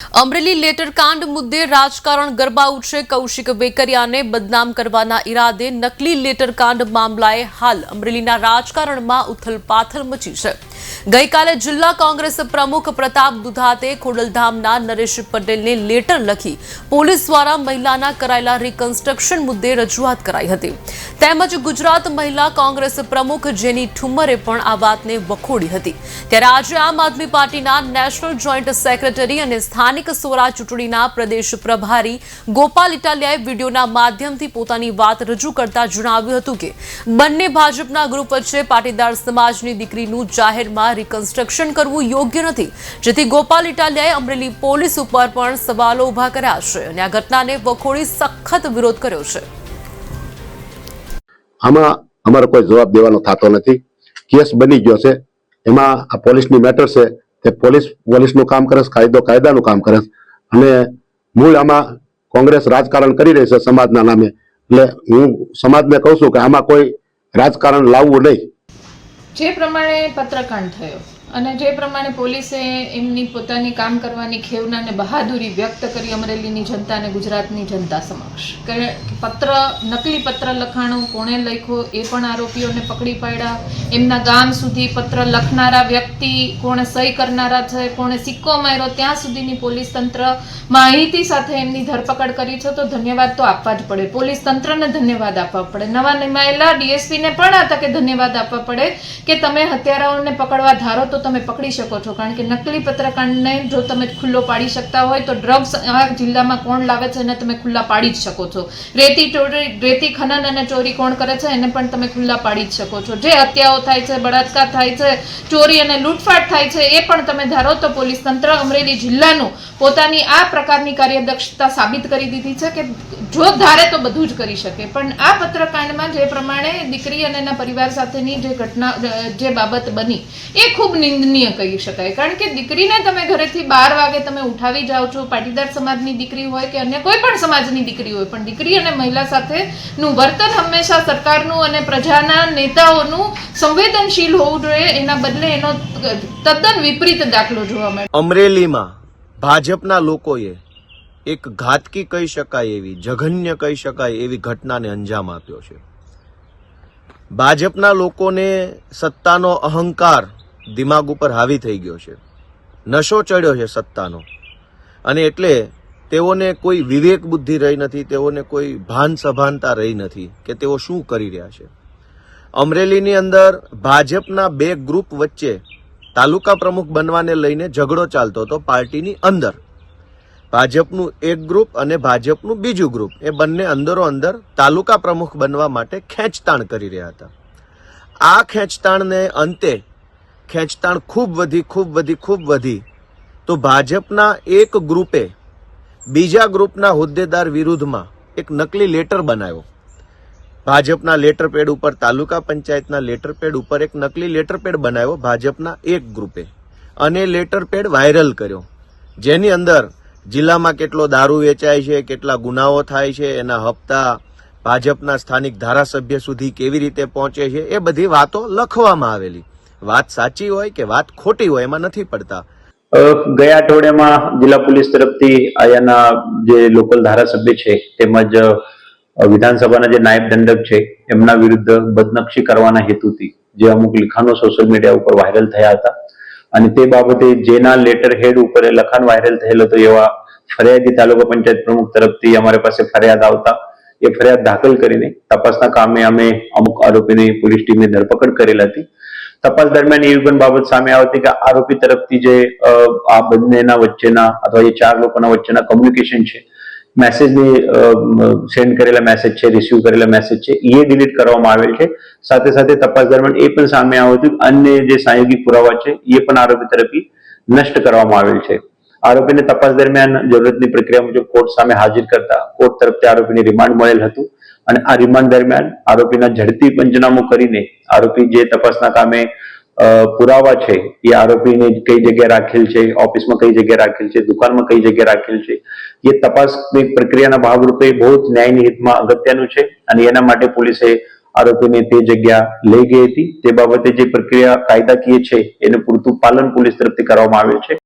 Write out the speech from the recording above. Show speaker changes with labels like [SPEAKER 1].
[SPEAKER 1] અમરેલી લેટરકાંડ મુદ્દે રાજકારણ ગરબા ઉઠશે કૌશિક વેકરિયાને બદનામ કરવાના ઈરાદે નકલી લેટરકાંડ મામલાએ હાલ અમરેલીના રાજકારણમાં ઉથલપાથલ મચી છે. ગઈકાલે જિલ્લા કોંગ્રેસ પ્રમુખ પ્રતાપ દુધાતે ખોડલધામના નરેશ પટેલને લેટર લખી પોલીસ દ્વારા મહિલાના કરાયેલા રિકન્સ્ટ્રક્શન મુદ્દે રજૂઆત કરાઈ હતી. તેમજ ગુજરાત મહિલા કોંગ્રેસ પ્રમુખ જેની ઠુમ્મરે પણ આ વાતને વખોડી હતી. ત્યારે આજે આમ આદમી પાર્ટીના નેશનલ જોઈન્ટ સેક્રેટરી અને સ્થાનિક સ્વરાજ ચૂંટણીના પ્રદેશ પ્રભારી ગોપાલ ઇટાલિયાએ વિડીયોના માધ્યમથી પોતાની વાત રજૂ કરતા જણાવ્યું હતું કે, બંને ભાજપના ગ્રુપ વચ્ચે પાટીદાર સમાજની દીકરીનું જાહેરમાં રિકન્સ્ટ્રક્શન કરવું યોગ્ય નથી. જેથી ગોપાલ ઇટાલિયાએ અમરેલી પોલીસ ઉપર પણ સવાલો ઊભા કર્યા છે અને આ ઘટનાને વખોડી સખત વિરોધ કર્યો છે.
[SPEAKER 2] આમાં અમારો કોઈ જવાબ દેવાનો થતો નથી. કેસ બની ગયો છે. એમાં આ પોલીસની મેટર છે. તે પોલીસ પોલીસનું કામ કરે છે, કાયદો કાયદાનું કામ કરે છે. અને મૂળ આમાં કોંગ્રેસ રાજકારણ કરી રહી છે સમાજના નામે. એટલે હું સમાજને કહું છું કે આમાં કોઈ રાજકારણ લાવવું નહીં.
[SPEAKER 3] જે પ્રમાણે પત્રકાંડ થયો. અને જે પ્રમાણે પોલીસે એમની પોતાની કામ કરવાની ખેવના અને બહાદુરી વ્યક્ત કરી અમરેલીની જનતા અને ગુજરાતની જનતા સમક્ષ. કે પત્ર, નકલી પત્ર લખાણો કોણે લખ્યો, એ પણ આરોપીઓને પકડી પાડ્યા. એમના ગામ સુધી પત્ર લખનારા વ્યક્તિ કોણે સહી કરનારા છે, કોણે સિક્કો માર્યો, ત્યાં સુધીની પોલીસ તંત્ર માહિતી સાથે એમની ધરપકડ કરી છે, તો ધન્યવાદ તો આપવા જ પડે. પોલીસ તંત્રને ધન્યવાદ આપવા પડે. નવા નિમાયેલા ડીએસપીને પણ આ તકે ધન્યવાદ આપવા પડે કે તમે હત્યારાઓને પકડવા ધારો તો તમે પકડી શકો છો. કારણ કે નકલી પત્રકાંડને જો તમે ખુલ્લો પાડી શકતા હોય તો ડ્રગ્સ આ જિલ્લામાં કોણ લાવે છે એને તમે ખુલ્લા પાડી જ શકો છો. રેતી ચોરી, રેતી ખનન અને ચોરી કોણ કરે છે એને પણ તમે ખુલ્લા પાડી જ શકો છો. જે હત્યાઓ થાય છે, બળાત્કાર થાય છે, ચોરી અને લૂંટફાટ થાય છે, એ પણ તમે ધારો તો પોલીસ તંત્ર અમરેલી જિલ્લાનું પોતાની આ પ્રકારની કાર્યદક્ષતા સાબિત કરી દીધી છે કે જો ધારે તો બધું જ કરી શકે. પણ આ પત્રકાંડમાં જે પ્રમાણે દીકરી અને એના પરિવાર સાથેની જે ઘટના, જે બાબત બની, એ ખૂબ નિંદનીય કહી શકાય. કારણ કે દીકરીને તમે ઘરેથી બાર વાગે તમે ઉઠાવી જાઓ છો, પાટીદાર સમાજની દીકરી હોય કે અન્ય કોઈ પણ સમાજની દીકરી હોય, પણ દીકરી અને મહિલા સાથેનું વર્તન હંમેશા સરકારનું અને પ્રજાના નેતાઓનું સંવેદનશીલ હોવું જોઈએ. એના બદલે એનો તદ્દન વિપરીત દાખલો જોવા મળે.
[SPEAKER 4] અમરેલીમાં ભાજપના લોકોએ એક ઘાતકી કહી શકાય એવી, જઘન્ય કહી શકાય એવી ઘટનાને અંજામ આપ્યો છે. ભાજપના લોકોને સત્તાનો અહંકાર દિમાગ ઉપર હાવી થઈ ગયો છે. નશો ચડ્યો છે સત્તાનો. અને એટલે તેઓને કોઈ વિવેક બુદ્ધિ રહી નથી, તેઓને કોઈ ભાન સભાનતા રહી નથી કે તેઓ શું કરી રહ્યા છે. અમરેલીની અંદર ભાજપના બે ગ્રુપ વચ્ચે તાલુકા પ્રમુખ બનવાને લઈને ઝઘડો ચાલતો હતો પાર્ટીની અંદર. ભાજપનું એક ગ્રુપ અને ભાજપનું બીજું ગ્રુપ એ બંને અંદરો અંદર તાલુકા પ્રમુખ બનવા માટે ખેંચતાણ કરી રહ્યા હતા. આ ખેંચતાણને અંતે ખેંચતાણ ખૂબ વધી ખૂબ વધી ખૂબ વધી, તો ભાજપના એક ગ્રુપે બીજા ગ્રુપના હોદ્દેદાર વિરુદ્ધમાં એક નકલી લેટર બનાવ્યો. ભાજપના લેટર પેડ ઉપર, તાલુકા પંચાયતના લેટર પેડ ઉપર એક નકલી લેટર પેડ બનાવ્યો ભાજપના એક ગ્રુપે. અને લેટર પેડ વાયરલ કર્યો. જેની અંદર જિલ્લામાં કેટલો દારૂ વેચાય છે, કેટલા ગુનાઓ થાય છે, એના હપ્તા ભાજપના સ્થાનિક ધારાસભ્ય સુધી કેવી રીતે પહોંચે છે, એ બધી વાતો લખવામાં આવેલી. વાત સાચી હોય કે વાત ખોટી હોય એમાં નથી પડતા.
[SPEAKER 5] ગયા અઠવાડિયામાં જિલ્લા પોલીસ તરફથી અહીંયાના જે લોકલ ધારાસભ્ય છે, તેમજ વિધાનસભાના જે નાયબ દંડક છે, એમના વિરુદ્ધ બદનક્ષી કરવાના હેતુથી જે અમુક લિખાણો સોશિયલ મીડિયા ઉપર વાયરલ થયા હતા. અને તે બાબતે જેના લેટર હેડ ઉપર લખાણ વાયરલ થયેલો હતો એવા ફરિયાદી તાલુકા પંચાયત પ્રમુખ તરફથી અમારી પાસે ફરિયાદ આવતા, એ ફરિયાદ દાખલ કરીને તપાસના કામે અમે અમુક આરોપીની પોલીસ ટીમે ધરપકડ કરેલ હતી. તપાસ દરમિયાન એવી પણ બાબત સામે આવતી કે આરોપી તરફથી જે આ બંનેના વચ્ચેના અથવા એ ચાર લોકોના વચ્ચેના કમ્યુનિકેશન છે મેસેજની સેન્ડ કરેલા મેસેજ છે રિસીવ કરેલા મેસેજ છે, એ ડિલીટ કરવામાં આવેલ છે. સાથે સાથે તપાસ દરમિયાન એ પણ સામે આવ્યું હતું અન્ય જે સાયોગિક પુરાવા છે, એ પણ આરોપી તરફથી નષ્ટ કરવામાં આવેલ છે. આરોપીને તપાસ દરમિયાન જરૂરતની પ્રક્રિયા મુજબ કોર્ટ સામે હાજર કરતા, કોર્ટ તરફથી આરોપીને રિમાન્ડ મળેલ હતું. અને આ રિમાન્ડ દરમિયાન આરોપીના ઝડપી પંચનામું કરીને આરોપી જે તપાસના કામે પુરાવા છે, એ આરોપીને કઈ જગ્યાએ રાખેલ છે, ઓફિસમાં કઈ જગ્યાએ રાખેલ છે, દુકાનમાં કઈ જગ્યાએ રાખેલ છે, એ તપાસની પ્રક્રિયાના ભાગરૂપે બહુ જ ન્યાયની હિતમાં અગત્યનું છે અને એના માટે પોલીસે આરોપીને તે જગ્યા લઈ ગઈ હતી. તે બાબતે જે પ્રક્રિયા કાયદાકીય છે, એનું પૂરતું પાલન પોલીસ તરફથી કરવામાં આવ્યું છે.